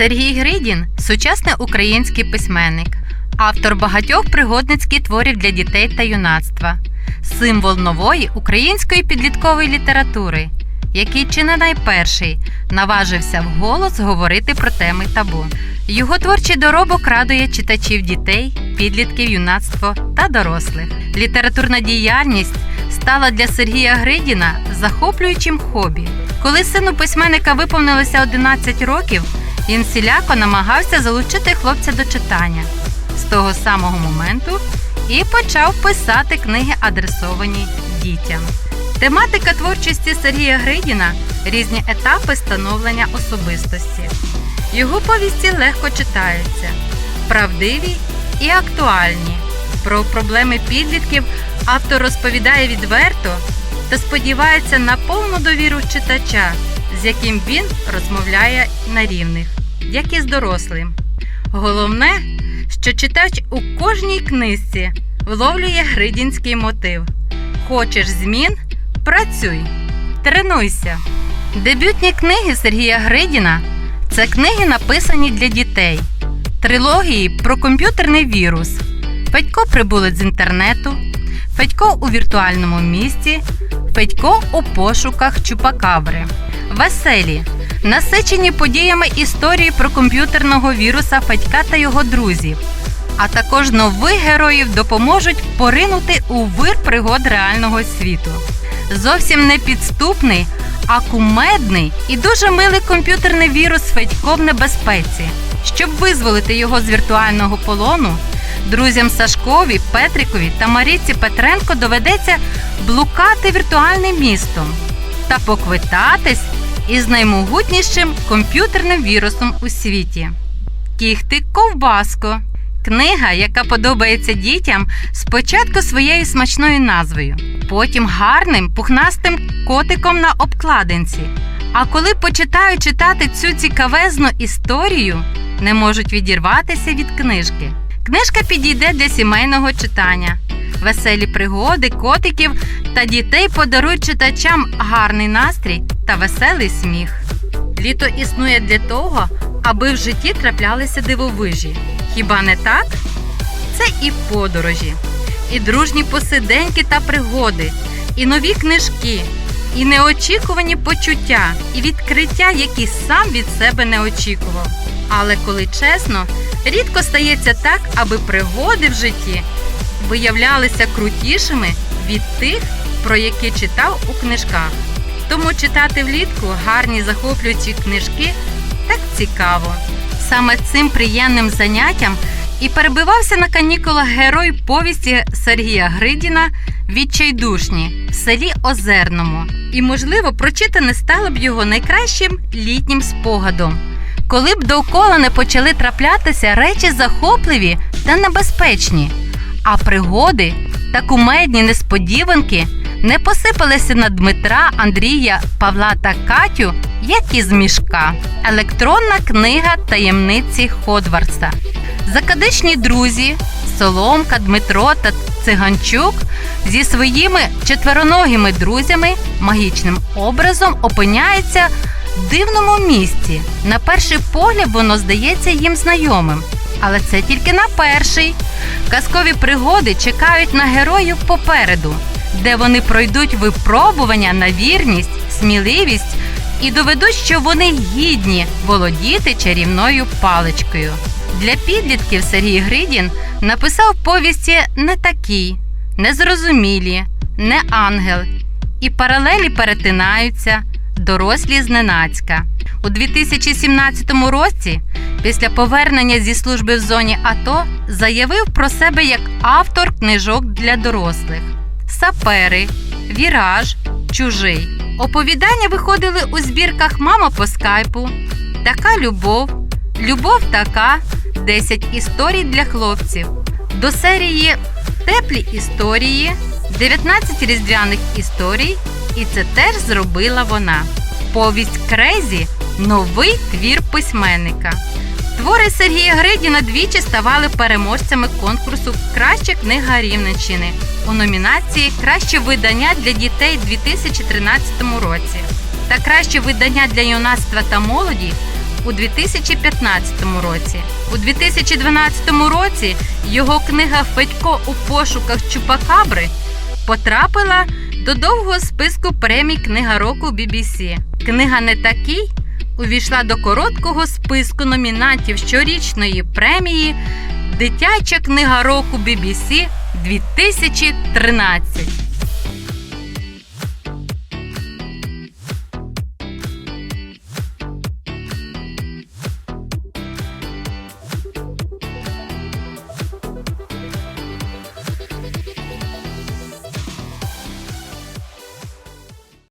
Сергій Гридін сучасний український письменник, автор багатьох пригодницьких творів для дітей та юнацтва, символ нової української підліткової літератури, який чи не найперший наважився вголос говорити про теми табу. Його творчий доробок радує читачів дітей, підлітків, юнацтво та дорослих. Літературна діяльність стала для Сергія Гридіна захоплюючим хобі. Коли сину письменника виповнилося 11 років, він всіляко намагався залучити хлопця до читання. З того самого моменту і почав писати книги, адресовані дітям. Тематика творчості Сергія Гридіна різні етапи становлення особистості. Його повісті легко читаються, правдиві і актуальні. Про проблеми підлітків автор розповідає відверто та сподівається на повну довіру читача, з яким він розмовляє на рівних, як і з дорослим. Головне, що читач у кожній книжці вловлює гридінський мотив. Хочеш змін? Працюй, тренуйся. Дебютні книги Сергія Гридіна це книги, написані для дітей, трилогії про комп'ютерний вірус. Федько прибулець з інтернету, Федько у віртуальному місті, Федько у пошуках Чупакабри. Веселі, насичені подіями історії про комп'ютерного віруса Федька та його друзів. А також нових героїв допоможуть поринути у вир пригод реального світу. Зовсім не підступний, а кумедний і дуже милий комп'ютерний вірус Федько в небезпеці. Щоб визволити його з віртуального полону, друзям Сашкові, Петрікові та Маріці Петренко доведеться блукати віртуальним містом та поквитатись із наймогутнішим комп'ютерним вірусом у світі. Кіхти ковбаско. Книга, яка подобається дітям спочатку своєю смачною назвою, потім гарним пухнастим котиком на обкладинці. А коли почитають читати цю цікавезну історію, не можуть відірватися від книжки. Книжка підійде для сімейного читання. Веселі пригоди, котиків та дітей подарують читачам гарний настрій та веселий сміх. Літо існує для того, аби в житті траплялися дивовижі. Хіба не так? Це і подорожі, і дружні посиденьки та пригоди, і нові книжки, і неочікувані почуття, і відкриття, які сам від себе не очікував. Але коли чесно, рідко стається так, аби пригоди в житті виявлялися крутішими від тих, про які читав у книжках. Тому читати влітку гарні захоплюючі книжки так цікаво. Саме цим приємним заняттям і перебивався на канікулах герой повісті Сергія Гридіна Відчайдушні в селі Озерному. І, можливо, прочитане стало б його найкращим літнім спогадом. Коли б довкола не почали траплятися речі захопливі та небезпечні, а пригоди та кумедні несподіванки не посипалися на Дмитра, Андрія, Павла та Катю, як із мішка. Електронна книга таємниці Ходварса. Закадичні друзі Соломка, Дмитро та Циганчук зі своїми четвероногими друзями магічним образом опиняються в дивному місці. На перший погляд воно здається їм знайомим. Але це тільки на перший. Казкові пригоди чекають на героїв попереду, де вони пройдуть випробування на вірність, сміливість і доведуть, що вони гідні володіти чарівною паличкою. Для підлітків Сергій Гридін написав повісті не такі, незрозумілі, не ангел, і паралелі перетинаються, дорослі зненацька. У 2017 році, після повернення зі служби в зоні АТО, заявив про себе як автор книжок для дорослих: Сапери, Віраж, Чужий. Оповідання виходили у збірках Мама по скайпу, Така любов, Любов така, 10 історій для хлопців. До серії Теплі історії, 19 різдвяних історій, і це теж зробила вона. Повість Крейзі новий твір письменника. Твори Сергія Гридіна двічі ставали переможцями конкурсу Краща книга Рівненщини у номінації Краще видання для дітей у 2013 році та краще видання для юнацтва та молоді у 2015 році. У 2012 році його книга Федько у пошуках Чупакабри потрапила до довгого списку премій Книга року BBC. Книга не такий увійшла до короткого списку номінантів щорічної премії Дитяча книга року BBC 2013.